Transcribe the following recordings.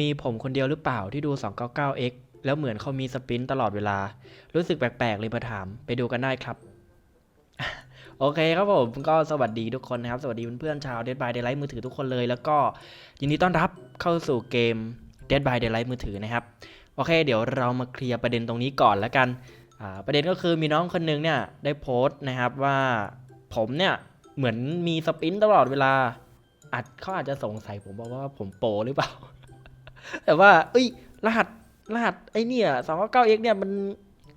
มีผมคนเดียวหรือเปล่าที่ดู 299x แล้วเหมือนเขามีสปินตลอดเวลา รู้สึกแปลกๆเลยมาถาม ไปดูกันได้ครับ โอเคครับผมก็สวัสดีทุกคนนะครับ สวัสดีเพื่อนๆชาว Dead by Daylight มือถือทุกคนเลย แล้วก็ยินดีต้อนรับเข้าสู่เกม Dead by Daylight มือถือนะครับ โอเค เดี๋ยวเรามาเคลียร์ประเด็นตรงนี้ก่อนแล้วกัน ประเด็นก็คือมีน้องคนหนึงเนี่ยได้โพสต์นะครับว่าผมเนี่ยเหมือนมีสปินตลอดเวลาอาจเขาอาจจะสงสัยผมบอกว่าผมโปหรือเปล่า แต่ว่า เอ้ย รหัส รหัสไอเนี่ย 299x เนี่ยมัน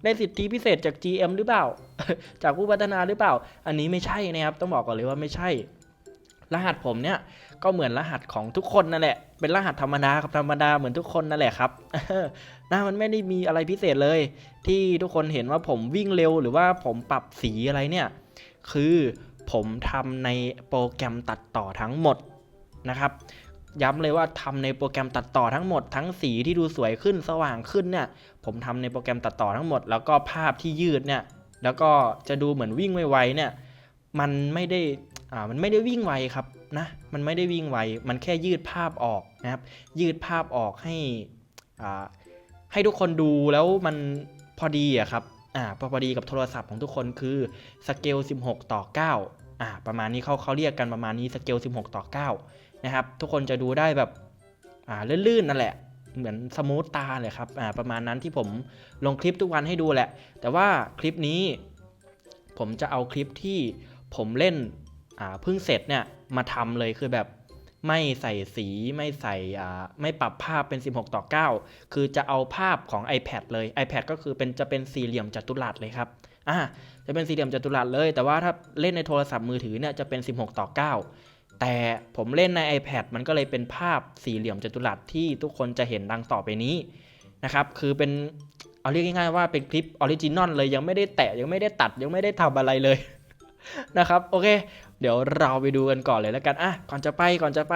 ได้สิทธิพิเศษจาก GM หรือเปล่า จากผู้พัฒนาหรือเปล่า อันนี้ไม่ใช่นะครับ ต้องบอกก่อนเลยว่าไม่ใช่ รหัสผมเนี่ย ก็เหมือนรหัสของทุกคนนั่นแหละ เป็นรหัสธรรมดาครับธรรมดาเหมือนทุกคนนั่นแหละครับนะมันไม่ได้มีอะไรพิเศษเลย ที่ทุกคนเห็นว่าผมวิ่งเร็วหรือว่าผมปรับสีอะไรเนี่ย คือผมทำในโปรแกรมตัดต่อทั้งหมดนะครับ ย้ำเลยว่าทำในโปรแกรมตัดต่อทั้งหมดทั้งสีที่ดูสวยขึ้นสว่างขึ้นเนี่ย ผมทำในโปรแกรมตัดต่อทั้งหมด แล้วก็ภาพที่ยืดเนี่ย แล้วก็จะดูเหมือนวิ่งไวๆเนี่ย มันไม่ได้อ่ามันไม่ได้วิ่งไวครับนะมันไม่ได้วิ่งไว มันแค่ยืดภาพออกนะครับ ยืดภาพออกให้อ่าให้ทุกคนดูแล้วมันพอดีอะครับอ่าพอพอดีกับโทรศัพท์ของทุกคนคือสเกล16 ต่อ 9อ่าประมาณนี้เขาเขาเรียกกันประมาณนี้สเกล16 ต่อ 9 นะครับ ทุกคนจะดูได้แบบอ่าลื่นๆนั่นแหละ เหมือนสมูทตาเลยครับอ่าประมาณนั้นที่ผมลงคลิปทุกวันให้ดูแหละ แต่ว่าคลิปนี้ ผมจะเอาคลิปที่ผมเล่นอ่าเพิ่งเสร็จเนี่ยมาทำเลยคือแบบไม่ใส่สีไม่ใส่อ่าไม่ปรับภาพเป็น 16 ต่อ 9 คือจะเอาภาพของ iPad เลย iPad ก็คือเป็นจะเป็นสี่เหลี่ยมจัตุรัสเลยครับอ่าจะเป็นสี่เหลี่ยมจัตุรัสเลย แต่ว่าถ้าเล่นในโทรศัพท์มือถือเนี่ยจะเป็น 16 ต่อ 9 แต่ผมเล่นใน iPad มันก็เลยเป็นภาพสี่เหลี่ยมจัตุรัสที่ทุกคนจะเห็นดังต่อไปนี้นะครับ คือเป็นเอาเรียกง่ายๆว่าเป็นคลิปออริจินอลเลยยังไม่ได้แตะยังไม่ได้ตัดยังไม่ได้ทำอะไรเลยนะครับโอเค เดี๋ยวเราไปดูกันก่อนเลยแล้วกันอะก่อนจะไปก่อนจะไป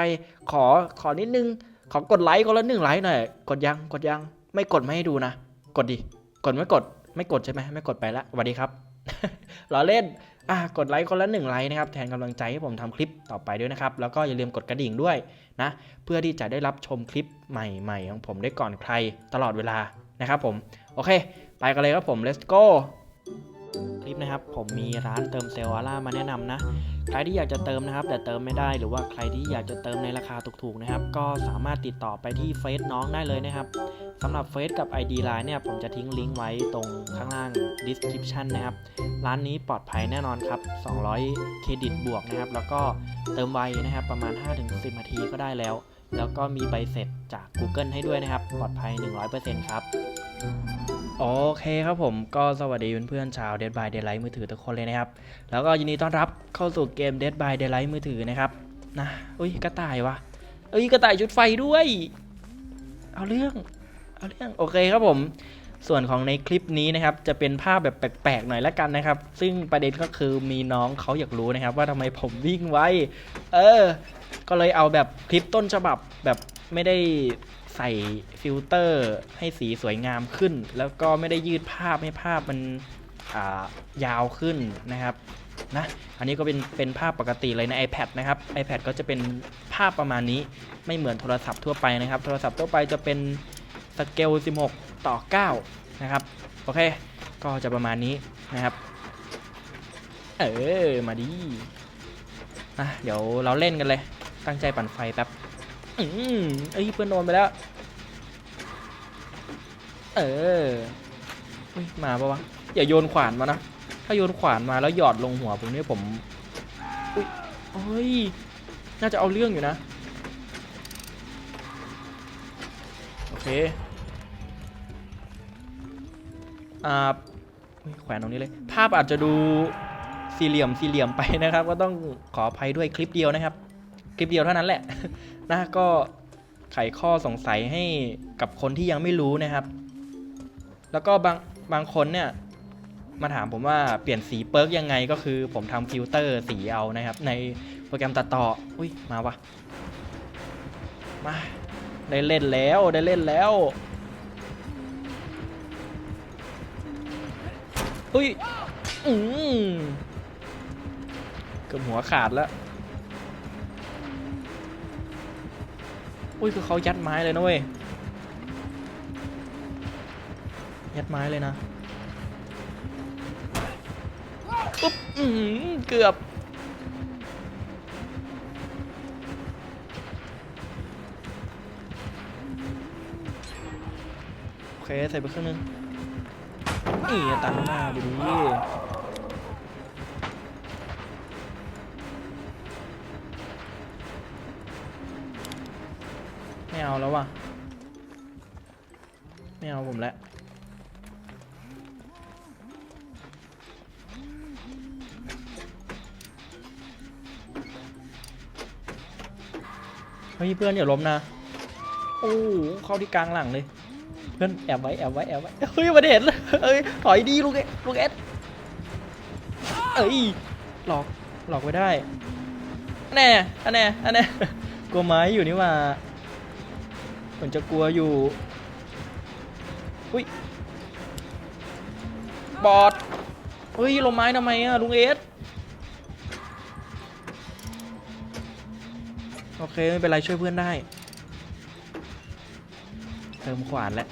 ขอขอนิดนึง ขอกดไลค์คนละหนึ่งไลค์หน่อย กดยังกดยังไม่กดไม่ให้ดูนะ กดดิกดไม่กดไม่กดใช่ไหมไม่กดไปละสวัสดีครับล้อเล่น อะกดไลค์คนละหนึ่งไลค์นะครับแทนกำลังใจให้ผมทำคลิปต่อไปด้วยนะครับ แล้วก็อย่าลืมกดกระดิ่งด้วยนะเพื่อที่จะได้รับชมคลิปใหม่ๆ ของผมได้ก่อนใครตลอดเวลานะครับผม โอเค ไปกันเลยครับผม let's go คลิปนะครับผมมีร้านเติมเซลล์อาร่ามาแนะนำนะใครที่อยากจะเติมนะครับ แต่เติมไม่ได้หรือว่าใครที่อยากจะเติมในราคาถูกๆนะครับ ก็สามารถติดต่อไปที่เฟซน้องได้เลยนะครับ สำหรับเฟซกับ ID Line เนี่ยผมจะทิ้งลิงก์ไว้ตรงข้างล่าง description นะครับ ร้านนี้ปลอดภัยแน่นอนครับ 200 เครดิตบวกนะครับ แล้วก็เติมไวนะครับ ประมาณ 5-10 นาทีก็ได้แล้ว แล้วก็มีใบเสร็จจาก Google ให้ด้วยนะครับ ปลอดภัย 100%ครับโอเคครับผมก็สวัสดีเพื่อนๆชาว Dead by Daylight มือถือทุกคนเลยนะครับ แล้วก็ยินดีต้อนรับเข้าสู่เกม Dead by Daylight มือถือนะครับนะอุ้ยกระต่ายวะเอ้ยกระต่ายชุดไฟด้วย เอาเรื่อง เอาเรื่องโอเคครับผม ส่วนของในคลิปนี้นะครับ จะเป็นภาพแบบแปลกๆหน่อยละกันนะครับ ซึ่งประเด็นก็คือมีน้องเขาอยากรู้นะครับ ว่าทำไมผมวิ่งไวเออ ก็เลยเอาแบบคลิปต้นฉบับแบบไม่ได้ใส่ฟิลเตอร์ให้สีสวยงามขึ้น แล้วก็ไม่ได้ยืดภาพให้ภาพมันอ่ายาวขึ้นนะครับนะอันนี้ก็เป็นเป็นภาพปกติเลยใน iPad นะครับ iPad ก็จะเป็นภาพประมาณนี้ไม่เหมือนโทรศัพท์ทั่วไปนะครับ โทรศัพท์ทั่วไปจะเป็น สเกล 16 ต่อ 9 นะครับ โอเค ก็จะประมาณนี้นะครับ เออ มาดีอะเดี๋ยวเราเล่นกันเลย ตั้งใจปั่นไฟแป๊บ อืมเอ้ยเพื่อนโดนไปแล้ว เออเฮ้ยมาปะวะ อย่าโยนขวานมานะ ถ้าโยนขวานมาแล้วหยอดลงหัวผมเนี่ยผมอุ้ยเอ้ย น่าจะเอาเรื่องอยู่นะ โอเค อ่าแขวนตรงนี้เลย ภาพอาจจะดูสี่เหลี่ยมสี่เหลี่ยมไปนะครับ ก็ต้องขออภัยด้วยคลิปเดียวนะครับ คลิปเดียวเท่านั้นแหละนะก็ไขข้อสงสัยให้กับคนที่ยังไม่รู้นะครับ แล้วก็บางบางคนเนี่ยมาถามผมว่าเปลี่ยนสีเปิร์กยังไงก็คือผมทำฟิลเตอร์สีเอานะครับ ในโปรแกรมตัดต่อ อุ้ยมาวะมาได้เล่นแล้วได้เล่นแล้ว อุ้ย อืมเกือบหัวขาดแล้วอุ้ยคือเขายัดไม้เลยนะเว้ย ยัดไม้เลยนะปุ๊บอือเกือบ โอเค ใส่ไปครึ่งนึง นี่ตันหน้าดีดีไม่เอาแล้วว่ะ ไม่เอาผมแล้วเฮ้ยเพื่อนอย่าล้มนะ โอ้เข้าที่กลางหลังเลย เพื่อนแอบไว้แอบไว้แอบไว้เฮ้ยมาเด็ดเลยเอ้ยถอยดีลูกเอลูกเอสเอ้ยหลอกหลอกไว้ได้อันแน่อันแน่อันแน่กลัวไม้อยู่นี่ว่าเหมือนจะกลัวอยู่อุ้ยบอดเฮ้ยลงไม้ทำไมอะลุงเอสโอเคไม่เป็นไรช่วยเพื่อนได้ เติมขวานแล้ว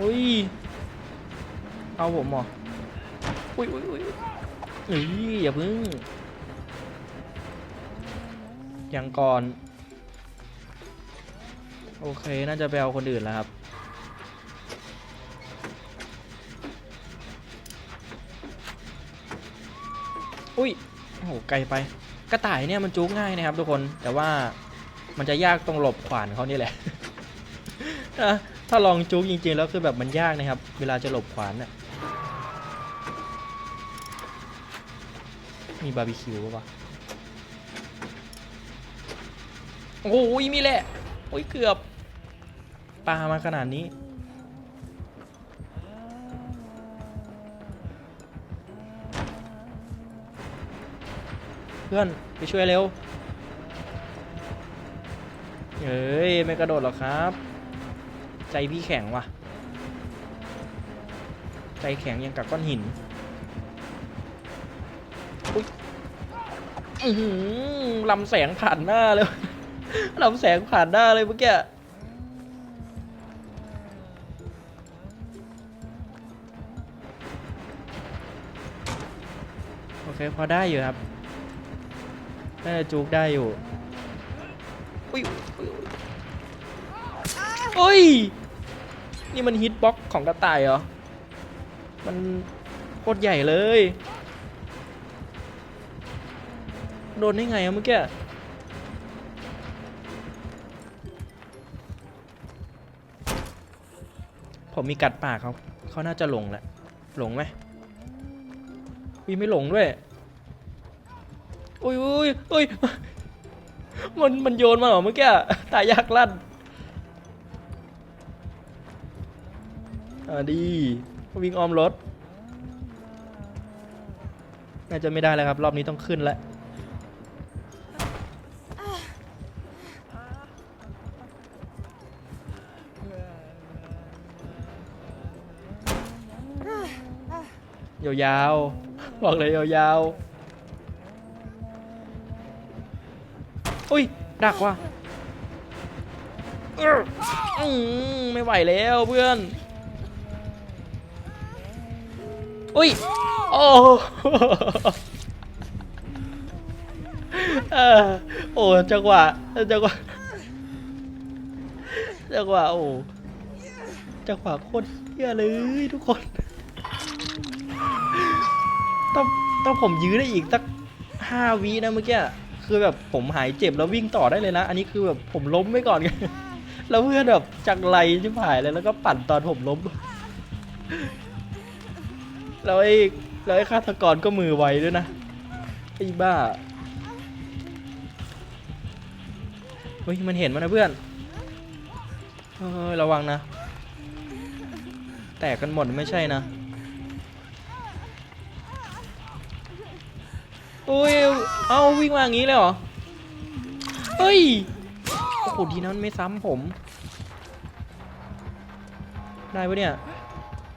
อุ้ย เอาผมเหรออุ้ยอุ้ยอุ้ยเฮ้ยอย่าพึ่งยังก่อน โอเค น่าจะไปเอาคนอื่นแล้วครับ อุ้ย โอ้โห ไกลไป กระต่ายเนี่ยมันจุกง่ายนะครับทุกคน แต่ว่า มันจะยากตรงหลบขวานเขานี่แหละ ถ้าลองจุกจริงๆแล้วคือแบบมันยากนะครับ เวลาจะหลบขวานน่ะมีบาร์บีคิวปะวะโอ้ยมีแหละ โอ้ยเกือบปลามาขนาดนี้ เพื่อนไปช่วยเร็ว เอ้ย ไม่กระโดดหรอกครับ ใจพี่แข็งว่ะ ใจแข็งยังกับก้อนหินอุ้ยลำแสงผ่านหน้าเลย ลำแสงผ่านหน้าเลยเมื่อกี้โอเค พอได้อยู่ครับน่าจะจูกได้อยู่ อุ้ยอุ้ยอุ้ยเฮ้ย นี่มันฮิตบ็อกของกระต่ายเหรอ มันโคตรใหญ่เลย โดนได้ไงอะเมื่อกี้ ผมมีกัดปากเขา เขาน่าจะหลงแหละ หลงไหมวีไม่หลงด้วย อุ้ยอุ้ยอุ้ย มันมันโยนมาเหรอเมื่อกี้ตายยากลั่นอ่าดีวิ่งอ้อมรถ น่าจะไม่ได้แล้วครับ รอบนี้ต้องขึ้นแล้วยาวๆ บอกเลยยาวๆ อุ้ยดักว่ะอืมไม่ไหวแล้วเพื่อน อุ้ย โอ้โอ้จังหวะจังหวะจังหวะโอ้จังหวะโคตรเฮี้ยเลยทุกคน ต้องต้องผมยื้อได้อีกสักห้าวินะเมื่อกี้ คือแบบผมหายเจ็บแล้ววิ่งต่อได้เลยนะ อันนี้คือแบบผมล้มไว้ก่อนไงแล้วเพื่อนแบบจักไรชิบหายเลยแล้วก็ปั่นตอนผมล้ม แล้วไอ้แล้วไอ้ฆาตกรก็มือไวด้วยนะไอ้บ้าเฮ้ยมันเห็นมันนะเพื่อนเฮ้ยระวังนะ แตกกันหมดไม่ใช่นะ อุ้ย เอาวิ่งมาอย่างนี้เลยเหรอ เฮ้ย โอ้โหทีนั้นไม่ซ้ำผม ได้ปะเนี่ย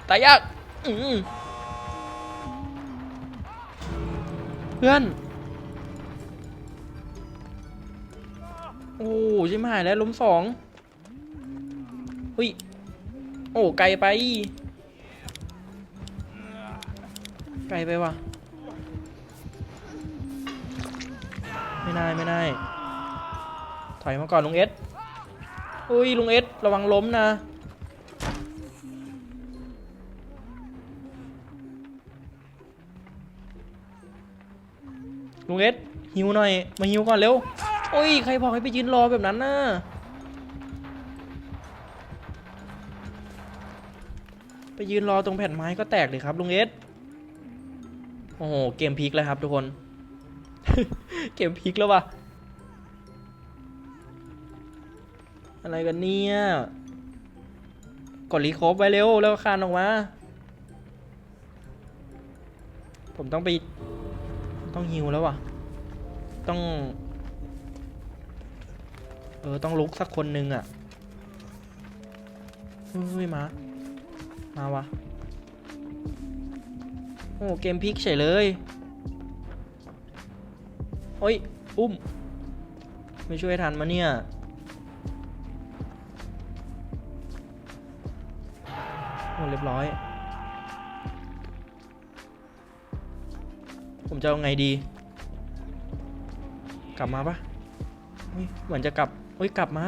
ตายยากอืมเพื่อน โอ้ชิมหายแล้วล้มสองอุ้ย โอ้ ไกลไป ไกลไปว่ะ ไม่ได้ไม่ได้ ถอยมาก่อนลุงเอสอุ้ยลุงเอสระวังล้มนะ ลุงเอสหิวหน่อย มาหิวก่อนเร็วโอ้ยใครบอกให้ไปยืนรอแบบนั้นน่ะไปยืนรอตรงแผ่นไม้ก็แตกเลยครับลุงเอสโอ้โห เกมพลิกแล้วครับทุกคน เกมพลิกแล้ววะอะไรกันเนี่ยกดรีโคฟไว้เร็วแล้วคานออกมา ผมต้องไปต้องฮิวแล้ววะต้อง เออ ต้องลุกสักคนหนึ่งอะ่ะเฮ้ยมา มาวะโอ้เกมพลิกเฉยเลย โอ้ย อุ้ม ไม่ช่วยทันมาเนี่ย โอ้เรียบร้อย ผมจะเอาไงดี กลับมาปะเฮ้ยเหมือนจะกลับเฮ้ย กลับมา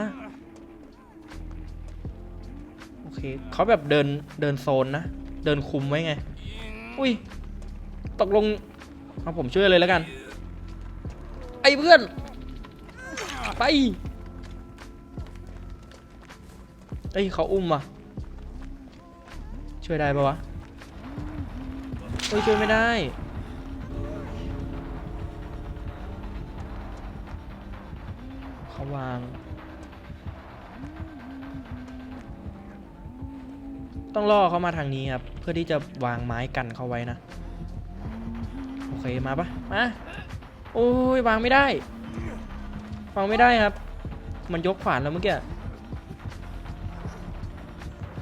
โอเค เขาแบบเดิน เดินโซนนะ เดินคุมไว้ไง อุ้ย ตกลงเอาผมช่วยเลยแล้วกัน ไอ้เพื่อน ไปเอ้ยเขาอุ้มว่ะช่วยได้ปะวะเฮ้ยช่วยไม่ได้เขาวาง ต้องล่อเขามาทางนี้ครับ เพื่อที่จะวางไม้กันเขาไว้นะ โอเค มาปะมา โอ้ยวางไม่ได้ วางไม่ได้ครับ มันยกขวานแล้วเมื่อกี้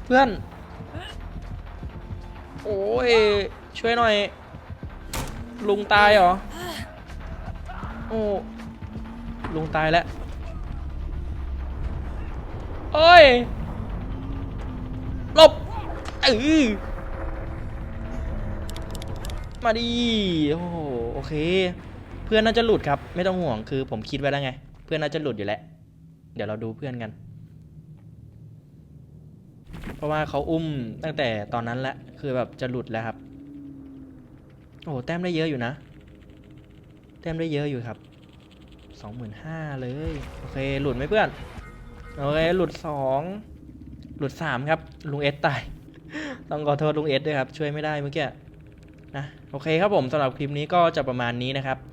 เพื่อน โอ้ย ช่วยหน่อย ลุงตายเหรอ โอ้ ลุงตายแล้วโอ้ยหลบเออมาดี โอ้โห โอเค พื่อนน่าจะหลุดครับ ไม่ต้องห่วงคือผมคิดไว้แล้วไง เพื่อนน่าจะหลุดอยู่แล้ว เดี๋ยวเราดูเพื่อนกัน เพราะว่าเขาอุ้มตั้งแต่ตอนนั้นแหละคือแบบจะหลุดแล้วครับ โอ้โหแต้มได้เยอะอยู่นะ แต้มได้เยอะอยู่ครับสองหมื่นห้าเลยโอเคหลุดไหมเพื่อนโอเคหลุดสองหลุดสามครับ ลุงเอสตาย ต้องขอโทษลุงเอสด้วยครับ ช่วยไม่ได้เมื่อกี้นะโอเคครับผมสำหรับคลิปนี้ก็จะประมาณนี้นะครับ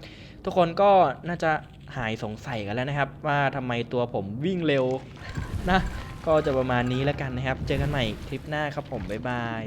ทุกคนก็น่าจะหายสงสัยกันแล้วนะครับ ว่าทำไมตัวผมวิ่งเร็วนะ ก็จะประมาณนี้แล้วกันนะครับ เจอกันใหม่คลิปหน้าครับผม บ๊ายบาย